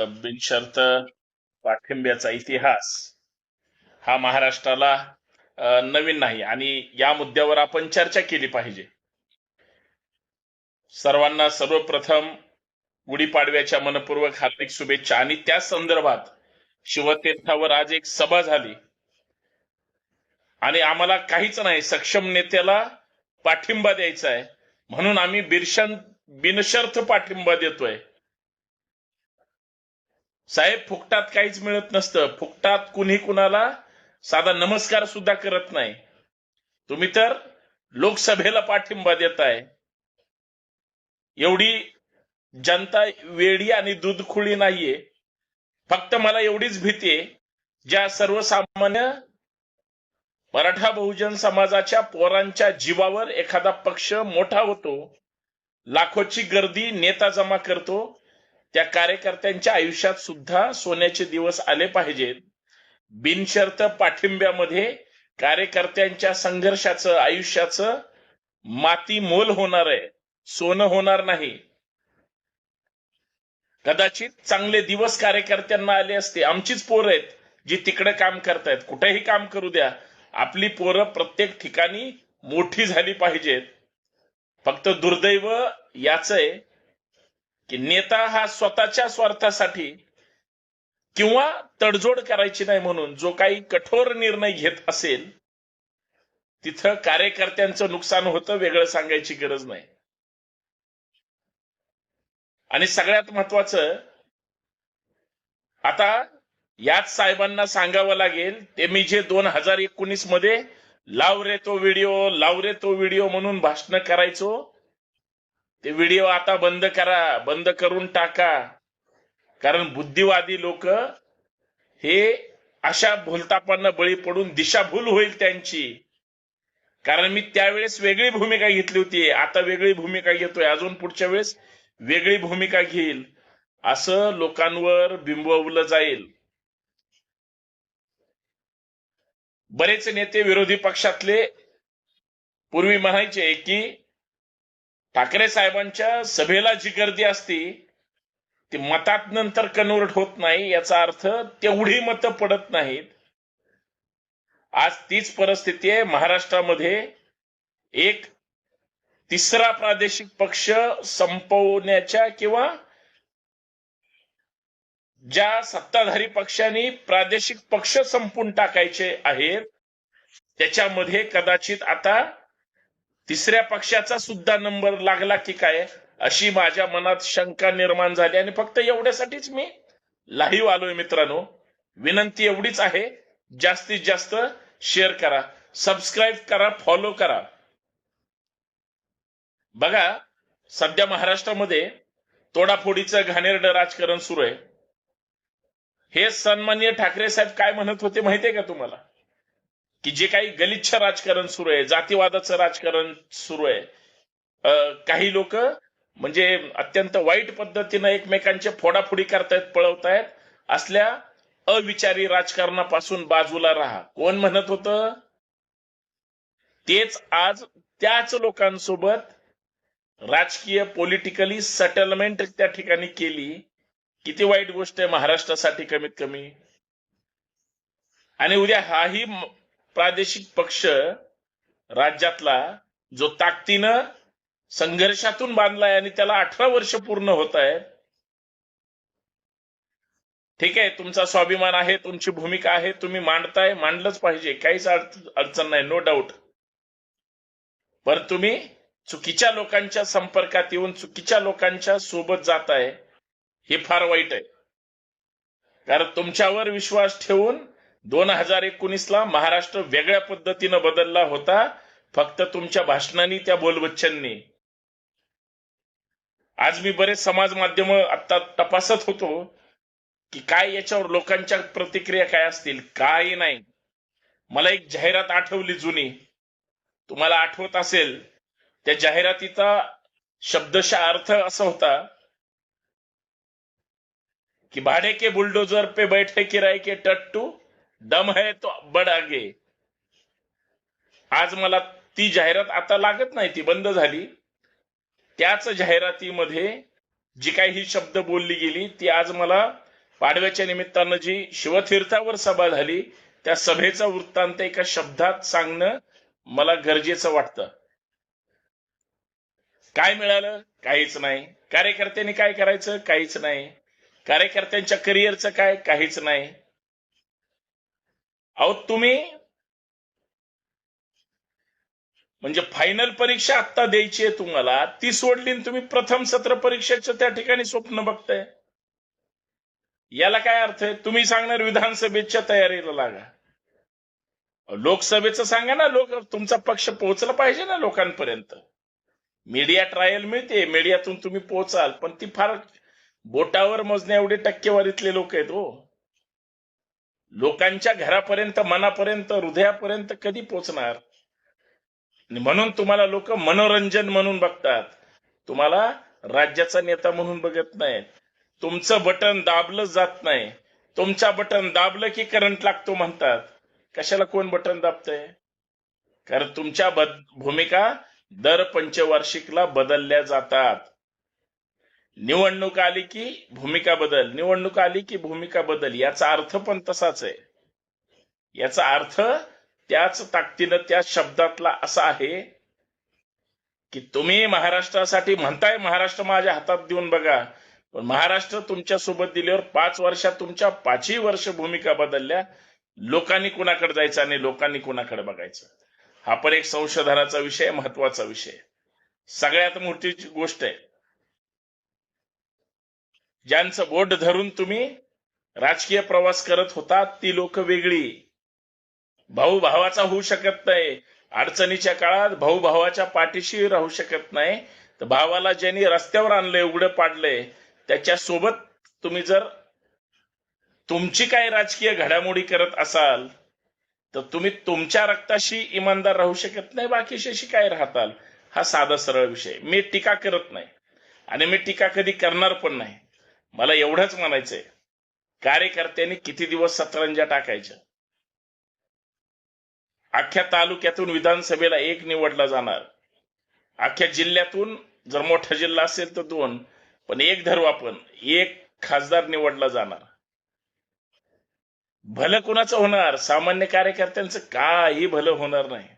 बिनशर्त पाठिंब्याचा इतिहास हा महाराष्ट्राला नवीन नाही आणि या मुद्द्यावर आपण चर्चा केली पाहिजे. सर्वांना सर्वप्रथम गुढीपाडव्याच्या मनपूर्वक हार्दिक शुभेच्छा आणि त्या संदर्भात शिवतीर्थावर आज एक सभा झाली. आणि आम्हाला काहीच नाही सक्षम नेत्याला पाठिंबा द्यायचा आहे. म्हणून आम्ही बिरशन बिनशर्त पाठिंबा देतोय. साहेब फुकटात काहीच मिळत नसतं. फुकटात कुणी कुणाला साधा नमस्कार सुद्धा करत नाही. तुम्ही तर लोकसभेला पाठिंबा देताय. एवढी जनता वेडी आणि दूधखुळी नाहीये. फक्त मला एवढीच भीती आहे ज्या सर्वसामान्य मराठा बहुजन समाजाच्या पोरांच्या जीवावर एखादा पक्ष मोठा होतो लाखोची गर्दी नेता जमा करतो त्या कार्यकर्त्यांच्या आयुष्यात सुद्धा सोन्याचे दिवस आले पाहिजेत. बिनशर्त पाठिंब्यामध्ये कार्यकर्त्यांच्या संघर्षाचं आयुष्याचं माती मोल होणार आहे. सोनं होणार नाही. कदाचित चांगले दिवस कार्यकर्त्यांना आले असते. आमचीच पोरं आहेत जी तिकडे काम करतायत. कुठेही काम करू द्या. आपली पोरं प्रत्येक ठिकाणी मोठी झाली पाहिजेत. फक्त दुर्दैव याच आहे की नेता हा स्वतःच्या स्वार्थासाठी किंवा तडजोड करायची नाही म्हणून जो काही कठोर निर्णय घेत असेल तिथं कार्यकर्त्यांचं नुकसान होतं वेगळं सांगायची गरज नाही. आणि सगळ्यात महत्वाचं आता याच साहेबांना सांगावं लागेल ते मी जे दोन हजार एकोणीसमध्ये लाव रे तो व्हिडिओ लाव रे तो व्हिडिओ म्हणून भाषण करायचो ते व्हिडिओ आता बंद करा बंद करून टाका. कारण बुद्धिवादी लोक हे अशा भूलतापांना बळी पडून दिशाभूल होईल त्यांची. कारण मी त्यावेळेस वेगळी भूमिका घेतली होती. आता वेगळी भूमिका घेतोय. अजून पुढच्या वेळेस वेगळी भूमिका घेईल. असं लोकांवर बिंबवलं जाईल. बरेच नेते विरोधी पक्षातले पूर्वी म्हणायचे की ठाकरे साहेबांच्या सभेला जी गर्दी असती ती मतात नंतर कन्वर्ट होत नाही याचा अर्थ तेवढी मतं पडत नाहीत. आज तीच परिस्थिती आहे. महाराष्ट्रामध्ये एक तिसरा प्रादेशिक पक्ष संपवण्याच्या किंवा ज्या सत्ताधारी पक्षांनी प्रादेशिक पक्ष संपून टाकायचे आहेत त्याच्यामध्ये कदाचित आता तिसऱ्या पक्षाचा सुद्धा नंबर लागला की काय? अशी माझ्या मनात शंका निर्माण झाली. आणि फक्त एवढ्यासाठीच मी लाईव्ह आलोय मित्रांनो. विनंती एवढीच आहे. जास्तीत जास्त शेअर करा. सबस्क्राईब करा फॉलो करा. बघा सध्या महाराष्ट्रामध्ये तोडाफोडीचं घाणेरडं राजकारण सुरू आहे. हे सन्मान्य ठाकरे साहेब काय म्हणत होते माहितीये का तुम्हाला? की जे काही गलिच्छ राजकारण सुरू आहे जातीवादाचं राजकारण सुरू आहे. काही लोक म्हणजे अत्यंत वाईट पद्धतीनं एकमेकांचे फोडाफोडी करतायत पळवतायत असल्या अविचारी राजकारणापासून बाजूला राहा. कोण म्हणत होतं? तेच आज त्याच लोकांसोबत राजकीय पॉलिटिकली सेटलमेंट त्या ठिकाणी केली. किती वाईट गोष्ट आहे महाराष्ट्रासाठी कमीत कमी. आणि उद्या हाही प्रादेशिक पक्ष राज्यातला जो ताकदीनं संघर्षातून बांधलाय आणि त्याला अठरा वर्ष पूर्ण होत आहे ठीक आहे तुमचा स्वाभिमान आहे तुमची भूमिका आहे तुम्ही मांडताय मांडलंच पाहिजे काहीच अडचण नाही नो डाऊट पण तुम्ही चुकीच्या लोकांच्या संपर्कात येऊन चुकीच्या लोकांच्या सोबत जाताय हे फार वाईट आहे. कारण तुमच्यावर विश्वास ठेवून दोन हजार एकोणीसला महाराष्ट्र वेगळ्या पद्धतीनं बदलला होता. फक्त तुमच्या भाषणांनी त्या बोलबच्चननी आज मी बरेच समाज माध्यम आता तपासत होतो की काय याच्यावर लोकांच्या प्रतिक्रिया काय असतील काही नाही. मला एक जाहिरात आठवली जुनी. तुम्हाला आठवत असेल त्या जाहिरातीचा शब्दशा अर्थ असा होता कि भाड़े के बुलडोजर पे बैठे किराए के टट्टू दम है तो बड आगे. आज मला ती जाहिरात आता लागत नाही ती बंद झाली. त्याच जाहिरातीमध्ये जी काही ही शब्द बोलली गेली ती आज मला पाडव्याच्या निमित्तानं जी शिवतीर्थावर सभा झाली त्या सभेचा वृत्तांत एका शब्दात सांगणं मला गरजेचं वाटतं. काय मिळालं? काहीच नाही. कार्यकर्त्यांनी काय करायचं? काहीच नाही. कार्यकर्त्यांच्या करिअरचं काय? काहीच नाही. अहो तुम्ही म्हणजे फायनल परीक्षा आत्ता द्यायची आहे तुम्हाला ती सोडली आणि तुम्ही प्रथम सत्र परीक्षेचं त्या ठिकाणी स्वप्न बघताय. याला काय अर्थ आहे? तुम्ही सांगणार विधानसभेच्या तयारीला लागा. लोकसभेचं सांगा ना लोक तुमचा पक्ष पोहोचला पाहिजे ना लोकांपर्यंत. मीडिया ट्रायल मिळते मीडियातून तुम्ही पोहोचाल पण ती फार बोटावर मोजण्या एवढे टक्केवारीतले लोक आहेत हो. लोकांच्या घरापर्यंत मनापर्यंत हृदयापर्यंत कधी पोचणार? म्हणून तुम्हाला लोक मनोरंजन म्हणून बघतात. तुम्हाला राज्याचा नेता म्हणून बघत नाहीत. तुमचं बटन दाबलं जात नाही. तुमच्या बटन दाबलं की करंट लागतो म्हणतात. कशाला कोण बटन दाबतंय? कारण तुमच्या भूमिका दर पंचवार्षिकला बदलल्या जातात. निवडणूक आली की भूमिका बदल निवडणूक आली की भूमिका बदल याचा अर्थ पण तसाच आहे. याचा अर्थ त्याच ताकदीनं त्या शब्दातला असा आहे की तुम्ही महाराष्ट्रासाठी म्हणताय महाराष्ट्र माझ्या हातात देऊन बघा पण महाराष्ट्र तुमच्यासोबत दिल्यावर पाच वर्षात तुमच्या पाचही वर्ष भूमिका बदलल्या लोकांनी कुणाकडे जायचं आणि लोकांनी कुणाकडे बघायचं? हा पण एक संशोधनाचा विषय महत्त्वाचा विषय सगळ्यात मोठी गोष्ट आहे ज्यांचं बोट धरून तुम्ही राजकीय प्रवास करत होता ती लोक वेगळी. भाऊ भावाचा होऊ शकत नाही. अडचणीच्या काळात भाऊ भावाच्या पाठीशी राहू शकत नाही. तर भावाला ज्यांनी रस्त्यावर आणलंय उघडं पाडलंय त्याच्या सोबत तुम्ही जर तुमची काही राजकीय घडामोडी करत असाल तर तुम्ही तुमच्या रक्ताशी इमानदार राहू शकत नाही बाकीशी काय राहताल? हा साधा सरळ विषय. मी टीका करत नाही. आणि मी टीका कधी करणार पण नाही. मला एवढंच म्हणायचंय. कार्यकर्त्यांनी किती दिवस सतरंजा टाकायच्या? अख्ख्या तालुक्यातून विधानसभेला एक निवडला जाणार. अख्ख्या जिल्ह्यातून जर मोठा जिल्हा असेल तर दोन पण एक धरू आपण एक खासदार निवडला जाणार. भलं कुणाचं होणार? सामान्य कार्यकर्त्यांचं काही भलं होणार नाही.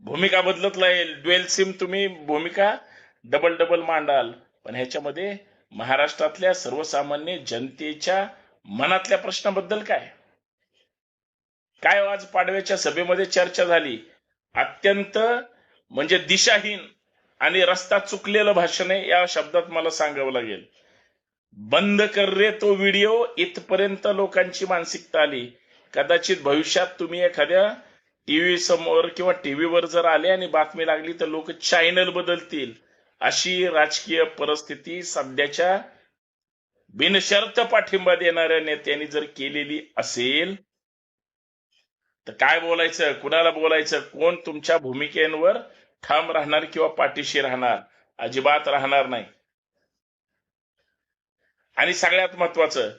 भूमिका बदलत राहील. ड्वेल सिम तुम्ही भूमिका डबल डबल मांडाल. पण ह्याच्यामध्ये महाराष्ट्रातल्या सर्वसामान्य जनतेच्या मनातल्या प्रश्नाबद्दल काय? काय हो आज पाडव्याच्या सभेमध्ये चर्चा झाली? अत्यंत म्हणजे दिशाहीन आणि रस्ता चुकलेलं भाषण आहे या शब्दात मला सांगावं लागेल. बंद कर रे तो व्हिडिओ इथपर्यंत लोकांची मानसिकता आली. कदाचित भविष्यात तुम्ही एखाद्या टीव्ही समोर किंवा टीव्हीवर जर आले आणि बातमी लागली तर लोक चॅनल बदलतील. अशी राजकीय परिस्थिती सध्याच्या बिनशर्त पाठिंबा देणाऱ्या नेत्यांनी जर केलेली असेल तर काय बोलायचं कुणाला बोलायचं कोण तुमच्या भूमिकेवर ठाम राहणार किंवा पाठीशी राहणार अजिबात राहणार नाही. आणि सगळ्यात महत्वाचं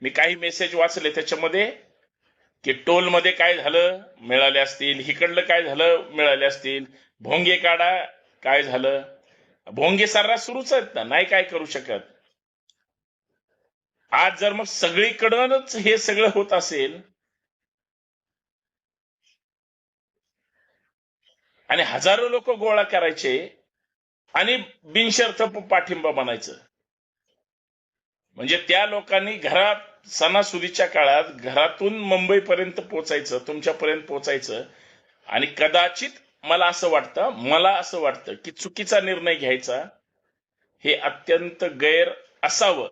मी काही मेसेज वाचले त्याच्यामध्ये की टोलमध्ये काय झालं मिळाले असतील हिकडलं काय झालं मिळाले असतील भोंगे काढा काय झालं? भोंगे सर्रास सुरूच आहेत ना नाही काय करू शकत. आज जर मग सगळीकडूनच हे सगळं होत असेल आणि हजारो लोक गोळा करायचे आणि बिनशर्त पाठिंबा म्हणायचं म्हणजे त्या लोकांनी घरात सणासुदीच्या काळात घरातून मुंबईपर्यंत पोचायचं तुमच्यापर्यंत पोचायचं आणि कदाचित मला असं वाटतं मला असं वाटतं की चुकीचा निर्णय घ्यायचा हे अत्यंत गैर असावं.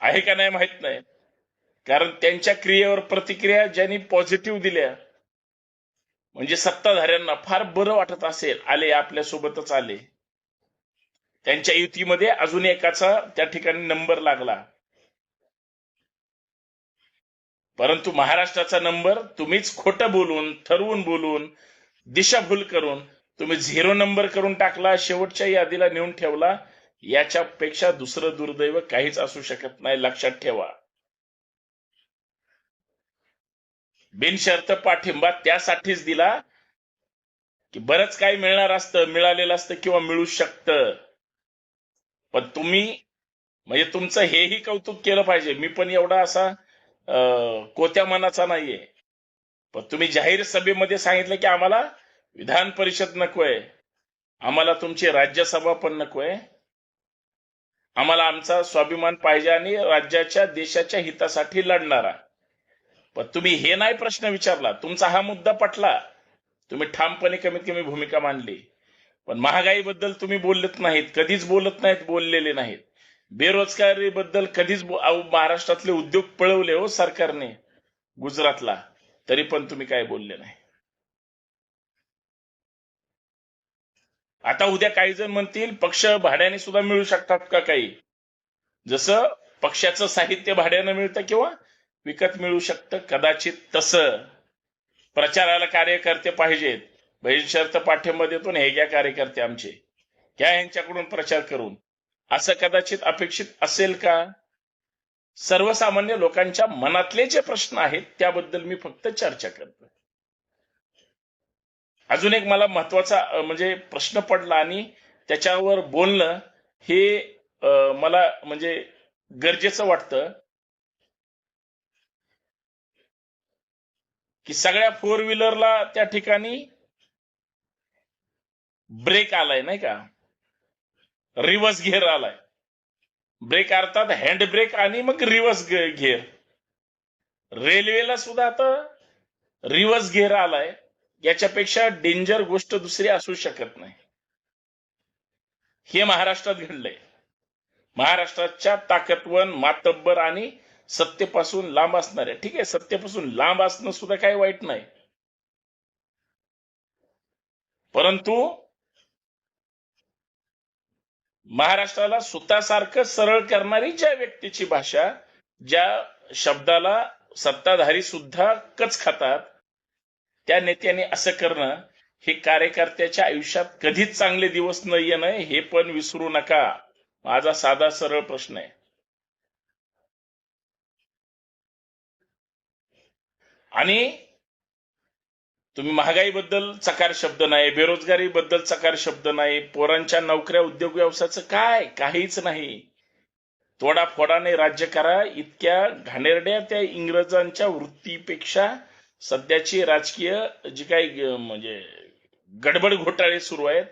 आहे का नाही माहीत नाही. कारण त्यांच्या क्रियेवर प्रतिक्रिया ज्यांनी पॉझिटिव्ह दिल्या म्हणजे सत्ताधाऱ्यांना फार बरं वाटत असेल आले आपल्या सोबतच आले. त्यांच्या युतीमध्ये अजून एकाचा त्या ठिकाणी नंबर लागला. परंतु महाराष्ट्राचा नंबर तुम्हीच खोटं बोलून ठरवून बोलून दिशाभूल करून तुम्ही झिरो नंबर करून टाकला शेवटच्या यादीला नेऊन ठेवला याच्यापेक्षा दुसरं दुर्दैव काहीच असू शकत नाही. लक्षात ठेवा. बिनशर्त पाठिंबा त्यासाठीच दिला की बरंच काही मिळणार असतं मिळालेलं असतं किंवा मिळू शकतं. पण तुम्ही म्हणजे तुमचं हेही कौतुक केलं पाहिजे. मी पण एवढा असा कोत्या मनाचा नाहीये. पण तुम्ही जाहीर सभेमध्ये सांगितलं की आम्हाला विधान परिषद नकोय. आम्हाला तुमची राज्यसभा पण नकोय. आम्हाला आमचा स्वाभिमान पाहिजे आणि राज्याच्या देशाच्या हितासाठी लढणारा. पण तुम्ही हे नाही प्रश्न विचारला. तुमचा हा मुद्दा पटला. तुम्ही ठामपणे कमीत कमी भूमिका मांडली. पण महागाईबद्दल तुम्ही बोलत नाहीत कधीच बोलत नाहीत बोललेले नाहीत. बेरोजगारीबद्दल कधीच महाराष्ट्रातले उद्योग पळवले हो सरकारने गुजरातला. तरी पण तुम्ही काय बोलले नाही. आता उद्या काही जण म्हणतील पक्ष भाड्याने सुद्धा मिळू शकतात का काही? जसं पक्षाचं साहित्य भाड्यानं मिळतं किंवा विकत मिळू शकतं कदाचित तसं. प्रचाराला कार्यकर्ते पाहिजेत. बहिर्शर्त पाठिंबा देतो हे घ्या कार्यकर्ते आमचे. घ्या यांच्याकडून प्रचार करून. असं कदाचित अपेक्षित असेल का? सर्वसामान्य लोकांच्या मनातले जे प्रश्न आहेत त्याबद्दल मी फक्त चर्चा करतो अजून एक मला महत्त्वाचा म्हणजे प्रश्न पडला आणि त्याच्यावर बोलणं हे मला म्हणजे गरजेचं वाटतं की सगळ्या फोर व्हीलरला त्या ठिकाणी ब्रेक आलाय नाही का? रिव्हर्स गिअर आलाय. ब्रेक अर्थात हँड ब्रेक आणि मग रिव्हर्स गिअर रेल्वेला सुद्धा आता रिव्हर्स गिअर आलाय. याच्यापेक्षा डेंजर गोष्ट दुसरी असू शकत नाही. हे महाराष्ट्रात घडलंय. महाराष्ट्राच्या ताकदवन मातब्बर आणि सत्तेपासून लांब असणाऱ्या ठीक आहे सत्तेपासून लांब असणं सुद्धा काही वाईट नाही. परंतु महाराष्ट्राला सुतासारखं सरळ करणारी ज्या व्यक्तीची भाषा ज्या शब्दाला सत्ताधारी सुद्धा कच खातात त्या नेत्याने असं करणं हे कार्यकर्त्याच्या आयुष्यात कधीच चांगले दिवस न येणं हे पण विसरू नका. माझा साधा सरळ प्रश्न आहे. आणि तुम्ही महागाईबद्दल चकार शब्द नाही बेरोजगारीबद्दल चकार शब्द नाही पोरांच्या नोकऱ्या उद्योग व्यवसायाचं काय? काहीच नाही. तोडाफोडाने राज्य करा इतक्या घाणेरड्या त्या इंग्रजांच्या वृत्तीपेक्षा सध्याची राजकीय जी काही म्हणजे गडबड घोटाळे सुरू आहेत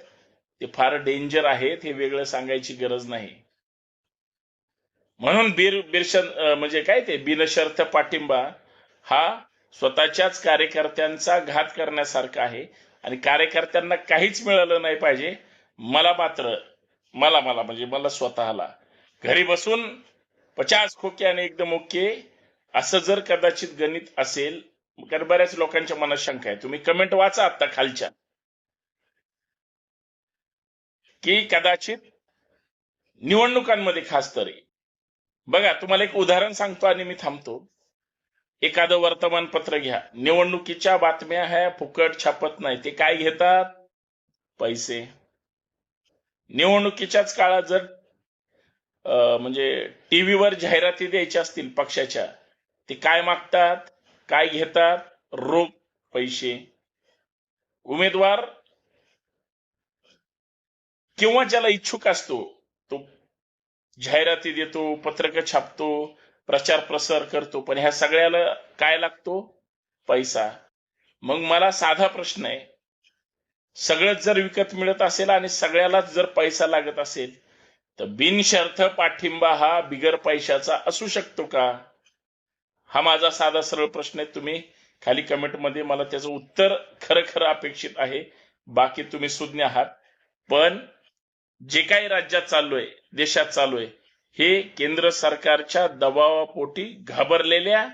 ते फार डेंजर आहेत हे वेगळं सांगायची गरज नाही. म्हणून बीर बिरशन म्हणजे काय ते बिनशर्त पाठिंबा हा स्वतःच्याच कार्यकर्त्यांचा घात करण्यासारखा आहे. आणि कार्यकर्त्यांना काहीच मिळालं नाही पाहिजे. मला मात्र मला मला म्हणजे मला स्वतःला. घरी बसून पचास खोके आणि एकदम ओके. असं जर कदाचित गणित असेल कारण बऱ्याच लोकांच्या मनात शंका आहे. तुम्ही कमेंट वाचा आता खालच्या. की कदाचित निवडणुकांमध्ये खास तरी. बघा तुम्हाला एक उदाहरण सांगतो आणि मी थांबतो. एखादं वर्तमानपत्र घ्या. निवडणुकीच्या बातम्या ह्या फुकट छापत नाही ते काय घेतात? पैसे. निवडणुकीच्याच काळात जर म्हणजे म्हणजे टीव्हीवर जाहिराती द्यायच्या असतील पक्षाच्या ते काय मागतात? काय घेतात? रोख पैसे. उमेदवार किंवा ज्याला इच्छुक असतो तो जाहिराती देतो पत्रक छापतो प्रचार प्रसार करतो पण ह्या सगळ्याला काय लागतो? पैसा. मग मला साधा प्रश्न आहे. सगळंच जर विकत मिळत असेल आणि सगळ्यालाच जर पैसा लागत असेल तर बिनशर्थ पाठिंबा हा बिगर पैशाचा असू शकतो का? हा माझा साधा सरळ प्रश्न आहे. तुम्ही खाली कमेंटमध्ये मला त्याचं उत्तर खरं खरं अपेक्षित आहे. बाकी तुम्ही सुज्ञ आहात. पण जे काही राज्यात चालू आहे देशात चालू आहे हे केंद्र सरकारच्या दबावापोटी घाबरलेल्या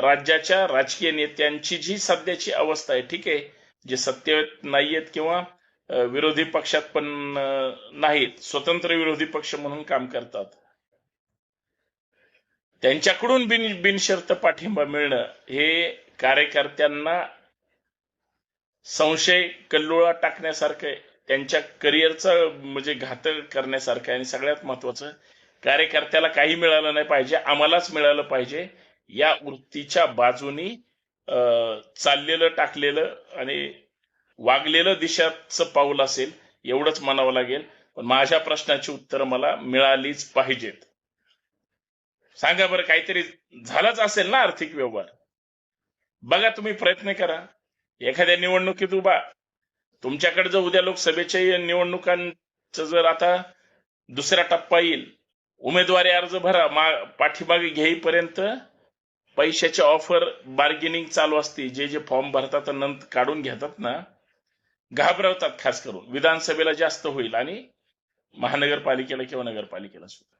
राज्याच्या राजकीय नेत्यांची जी सध्याची अवस्था आहे ठीक आहे जे सत्तेत नाहीयेत किंवा विरोधी पक्षात पण नाहीत स्वतंत्र विरोधी पक्ष म्हणून काम करतात. त्यांच्याकडून बिन बिनशर्त पाठिंबा मिळणं हे कार्यकर्त्यांना संशय कल्लोळा टाकण्यासारखं आहे. त्यांच्या करिअरचा म्हणजे घातक करण्यासारखं आहे आणि सगळ्यात महत्वाचं कार्यकर्त्याला काही मिळालं नाही पाहिजे आम्हालाच मिळालं पाहिजे. या वृत्तीच्या बाजूनी चाललेलं टाकलेलं आणि वागलेलं दिशाचं पाऊल असेल एवढंच म्हणावं लागेल. पण माझ्या प्रश्नाची उत्तरं मला मिळालीच पाहिजेत. सांगा बरं काहीतरी झालाच असेल ना आर्थिक व्यवहार? बघा तुम्ही प्रयत्न करा. एखाद्या निवडणुकीत उभा. तुमच्याकडे जर उद्या लोकसभेच्या निवडणुकांचं जर आता दुसरा टप्पा येईल उमेदवारी अर्ज भरा मा- पाठीमागे घेईपर्यंत पैशाची ऑफर बार्गेनिंग चालू असते. जे जे फॉर्म भरतात नंतर काढून घेतात ना घाबरवतात खास करून. विधानसभेला जास्त होईल आणि महानगरपालिकेला किंवा नगरपालिकेला सुद्धा.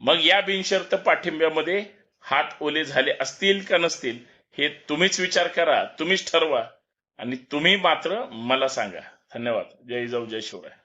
मग या बिनशर्त पाठिंब्यामध्ये हात ओले झाले असतील का नसतील हे तुम्हीच विचार करा तुम्हीच ठरवा आणि तुम्ही मात्र मला सांगा. धन्यवाद. जय जाऊ जय शिवराय.